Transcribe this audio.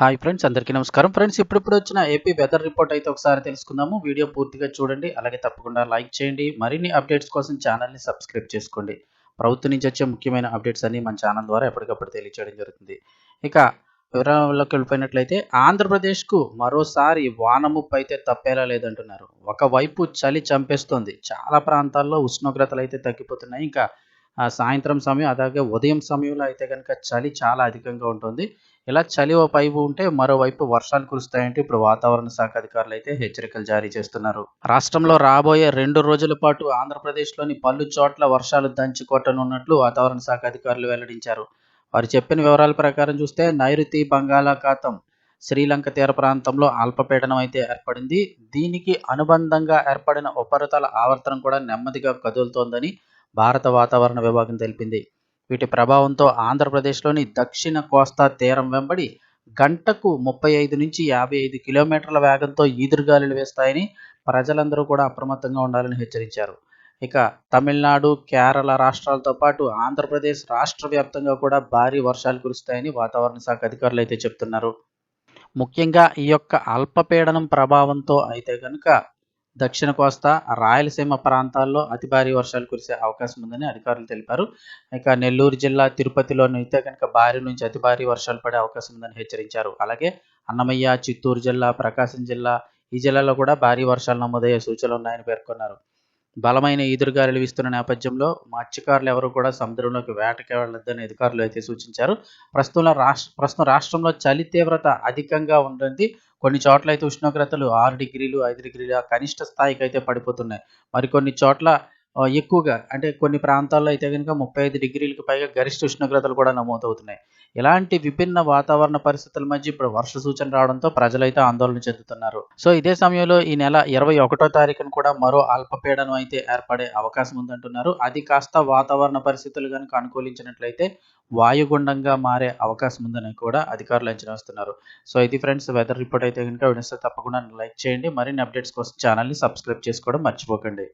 Hi friends అందరికీ నమస్కారం. Friends ఇప్పుడిప్పుడు వచ్చిన ఏపీ వెదర్ రిపోర్ట్ అయితే ఒకసారి తెలుసుకుందాము. వీడియో పూర్తిగా చూడండి అలాగే తప్పకుండా లైక్ చేయండి. మరిన్ని అప్డేట్స్ కోసం ఛానల్ని సబ్స్క్రైబ్ చేసుకోండి. ప్రభుత్వం నుంచి వచ్చే ముఖ్యమైన అప్డేట్స్ అన్ని మన ఛానల్ ద్వారా ఎప్పటికప్పుడు తెలియచేయడం జరుగుతుంది. ఇక వివరాల్లోకి వెళ్ళిపోయినట్లయితే ఆంధ్రప్రదేశ్కు మరోసారి వాన ముప్పు అయితే తప్పేలా లేదంటున్నారు. ఒకవైపు చలి చంపేస్తోంది. చాలా ప్రాంతాల్లో ఉష్ణోగ్రతలు అయితే తగ్గిపోతున్నాయి. ఇంకా సాయంత్రం సమయం అలాగే ఉదయం సమయంలో అయితే కనుక చలి చాలా అధికంగా ఉంటుంది. ఇలా చలి ఓ పైపు ఉంటే మరోవైపు వర్షాలు కురుస్తాయంటే ఇప్పుడు వాతావరణ శాఖ అధికారులు అయితే హెచ్చరికలు జారీ చేస్తున్నారు. రాష్ట్రంలో రాబోయే రెండు రోజుల పాటు ఆంధ్రప్రదేశ్లోని పలు చోట్ల వర్షాలు దంచుకొట్టనున్నట్లు వాతావరణ శాఖ అధికారులు వెల్లడించారు. వారు చెప్పిన వివరాల ప్రకారం చూస్తే నైరుతి బంగాళాఖాతం శ్రీలంక తీర ప్రాంతంలో అల్పపీడనం అయితే ఏర్పడింది. దీనికి అనుబంధంగా ఏర్పడిన ఉపరితల ఆవర్తనం కూడా నెమ్మదిగా కదులుతోందని భారత వాతావరణ విభాగం తెలిపింది. వీటి ప్రభావంతో ఆంధ్రప్రదేశ్లోని దక్షిణ కోస్తా తీరం వెంబడి గంటకు ముప్పై ఐదు నుంచి యాభై ఐదు కిలోమీటర్ల వేగంతో ఈదురుగాలులు వేస్తాయని ప్రజలందరూ కూడా అప్రమత్తంగా ఉండాలని హెచ్చరించారు. ఇక తమిళనాడు కేరళ రాష్ట్రాలతో పాటు ఆంధ్రప్రదేశ్ రాష్ట్ర వ్యాప్తంగా కూడా భారీ వర్షాలు కురుస్తాయని వాతావరణ శాఖ అధికారులు అయితే చెప్తున్నారు. ముఖ్యంగా ఈ యొక్క అల్పపీడనం ప్రభావంతో అయితే కనుక దక్షిణ కోస్తా రాయలసీమ ప్రాంతాల్లో అతి భారీ వర్షాలు కురిసే అవకాశం ఉందని అధికారులు తెలిపారు. ఇక నెల్లూరు జిల్లా తిరుపతిలోని అయితే కనుక భారీ నుంచి అతి భారీ వర్షాలు పడే అవకాశం ఉందని హెచ్చరించారు. అలాగే అన్నమయ్య చిత్తూరు జిల్లా ప్రకాశం జిల్లా ఈ జిల్లాలో కూడా భారీ వర్షాలు నమోదయ్యే సూచనలు ఉన్నాయని పేర్కొన్నారు. బలమైన ఈదురుగాలులు వీస్తున్న నేపథ్యంలో మత్స్యకారులు ఎవరు కూడా సముద్రంలోకి వేటకి వెళ్ళొద్దని అధికారులు అయితే సూచించారు. ప్రస్తుతం రాష్ట్ర ప్రస్తుతం రాష్ట్రంలో చలి తీవ్రత అధికంగా ఉంటుంది. కొన్ని చోట్ల అయితే ఉష్ణోగ్రతలు ఆరు డిగ్రీలు ఐదు డిగ్రీల కనిష్ట స్థాయికి అయితే పడిపోతున్నాయి. మరికొన్ని చోట్ల ఎక్కువగా అంటే కొన్ని ప్రాంతాల్లో అయితే కనుక ముప్పై ఐదు డిగ్రీలకు పైగా గరిష్ట ఉష్ణోగ్రతలు కూడా నమోదవుతున్నాయి. ఇలాంటి విభిన్న వాతావరణ పరిస్థితుల మధ్య ఇప్పుడు వర్ష సూచన రావడంతో ప్రజలైతే ఆందోళన చెందుతున్నారు. సో ఇదే సమయంలో ఈ నెల ఇరవై ఒకటో తారీఖున కూడా మరో అల్పపీడనం అయితే ఏర్పడే అవకాశం ఉందంటున్నారు. అది కాస్త వాతావరణ పరిస్థితులు కనుక అనుకూలించినట్లయితే వాయుగుండంగా మారే అవకాశం ఉందని కూడా అధికారులు అంచనా వేస్తున్నారు. సో ఇది ఫ్రెండ్స్ వెదర్ రిపోర్ట్ అయితే కనుక వినిస్తే తప్పకుండా లైక్ చేయండి. మరిన్ని అప్డేట్స్ కోసం ఛానల్ని సబ్స్క్రైబ్ చేసుకోవడం మర్చిపోకండి.